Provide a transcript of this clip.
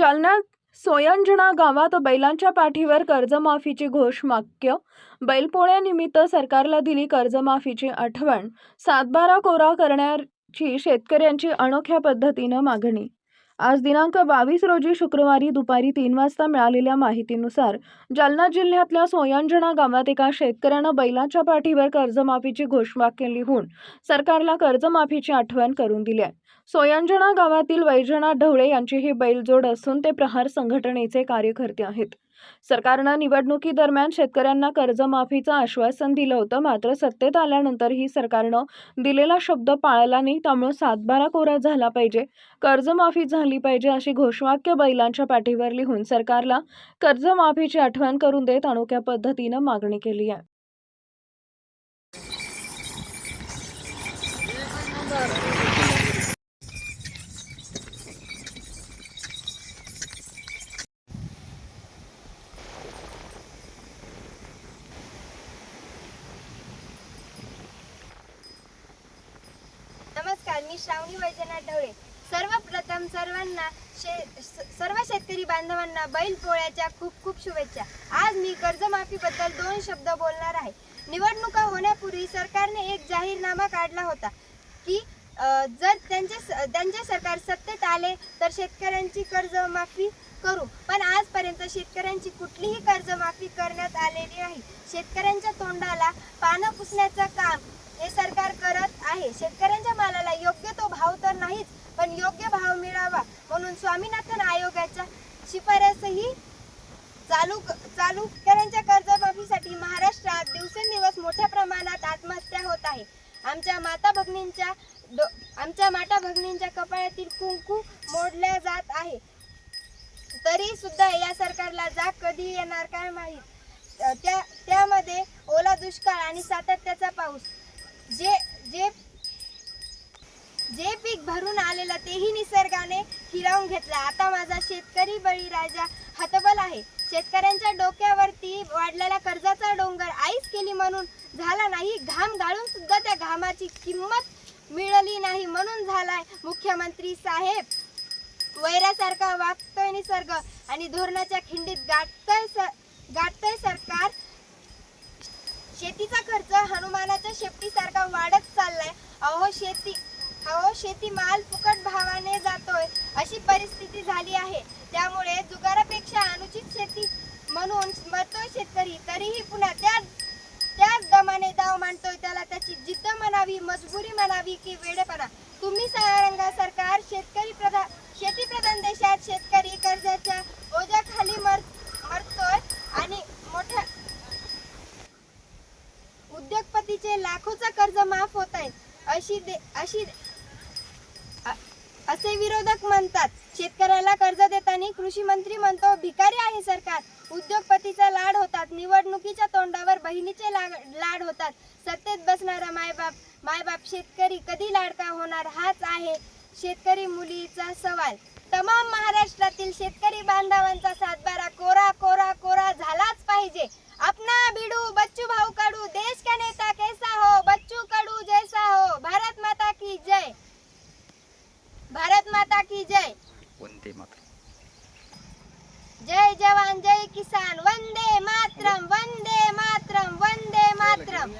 जालन्यात सोयंजना गावात बैलांच्या पाठीवर कर्जमाफीची घोषवाक्य बैलपोळ्यानिमित्त सरकारला दिली कर्जमाफीची आठवण. सातबारा कोरा करण्याची शेतकऱ्यांची अनोख्या पद्धतीनं मागणी आज दिनांक बावीस रोजी शुक्रवारी दुपारी तीन वाजता मिळालेल्या माहितीनुसार जालना जिल्ह्यातल्या सोयांजना गावात एका शेतकऱ्यानं बैलांच्या पाठीवर कर्जमाफीची घोषवाक्य लिहून सरकारला कर्जमाफीची आठवण करून दिली आहे. सोयंजना गावातील वैजनाथ ढवळे यांची ही बैलजोड असून ते प्रहार संघटनेचे कार्यकर्ते आहेत. सरकारनं निवडणुकीदरम्यान शेतकऱ्यांना कर्जमाफीचं आश्वासन दिलं होतं. मात्र सत्तेत आल्यानंतरही सरकारनं दिलेला शब्द पाळला नाही. त्यामुळे सातबारा कोरा झाला पाहिजे. कर्जमाफी झाली पाहिजे अशी घोषवाक्य बैलांच्या पाठीवर लिहून सरकारला कर्जमाफीची आठवण करून देत अनोख्या पद्धतीनं मागणी केली आहे. नमस्कार मी श्रावणी वैजनाथ ढवळे. सर्वप्रथम सर्वांना शे सर्व शेतकरी बांधवांना बैल पोळ्याच्या खूप खूप शुभेच्छा. आज मी कर्जमाफीबद्दल दोन शब्द बोलणार आहे. निवडणुका होण्यापूर्वी सरकारने एक जाहीरनामा काढला होता की जर त्यांचे त्यांचे सरकार सत्तेत आले तर शेतकऱ्यांची कर्जमाफी करू. पण आजपर्यंत शेतकऱ्यांची कुठलीही कर्जमाफी करण्यात आलेली नाही. शेतकऱ्यांच्या तोंडाला पानं पुसण्याचं काम हे सरकार करत आहे शेतकऱ्यांच्या मालाला योग्य तो भाव तर नाहीच पण योग्य भाव मिळावा म्हणून स्वामीनाथन आयोगाच्या शिफारसही चालू चालू शेतकऱ्यांच्या कर्जमाफीसाठी महाराष्ट्रात दिवसेंदिवस मोठ्या प्रमाणात आत्महत्या होत आहे. आमच्या माता भगिनींच्या डो आमच्या माता भगिनींच्या कपाळातील कुंकू मोडल्या जात आहे. तरी सुद्धा या सरकारला जाग कधी येणार काय माहीत? त्या त्यामध्ये ओला दुष्काळ आणि सातत्याचा पाऊस पीक भरून आलेलं तेही निसर्गाने हिरावून घेतलं. आता माझा शेतकरी बळीराजा हतबल आहे. शेतकऱ्यांच्या डोक्यावरती वाढलेला कर्जाचा डोंगर आईस केली म्हणून झाला नाही. घाम गाळून सुद्धा त्या घामाची किंमत मिळाली नाही म्हणून झालाय मुख्यमंत्री साहेब. वैरासारखा वागतोय निसर्ग आणि धोरणाच्या खिंडीत गाठतय स- गाठतय सरकार. शेतीचा खर्च हनुमानाच्या शेपटीसारखा वाढत चाललाय. अहो शेती अहो शेती माल फुकट भावाने जातोय. अशी परिस्थिती झाली आहे. त्यामुळे जुगारापेक्षा अनुचित शेती म्हणून मरतोय शेतकरी तरीही पुन्हा त्याच त्याच दमाने दाव मांडतोय. त्याला त्याची जिद्द म्हणावी मजबुरी म्हणावी की वेडेपणा. तुम्ही सारंगा सरकार शेतकरी प्रधान शेती प्रधान देशात शेतकरी कर्जाच्या ओझ्याखाली मर मरतोय आणि मोठ्या उद्योगपतीचे लाखोचा कर्ज माफ होत आहे. अशी दे अशी दे, असे विरोधक म्हणतात. शेतकऱ्याला कर्ज देताना कृषी मंत्री म्हणतो भिकारी आहे सरकार. उद्योगपतीचा लाड होतात. निवडणुकीच्या तोंडावर बहिणीचे ला- लाड होतात. सत्तेत बसणारा मायबाप मायबाप शेतकरी कधी लाडका होणार हाच आहे शेतकरी मुलीचा सवाल. तमाम महाराष्ट्रातील शेतकरी बांधवांचा सातबारा कोरा झालाच पाहिजे अपना बिडू बच्चू भाऊ कडू देश का नेता कैसा हो बच्चू कडू जैसा हो भारत माता की जय भारत माता की जय वंदे मातरम जय जवान जय किसान वंदे मातरम वंदे मातरम वंदे मातरम.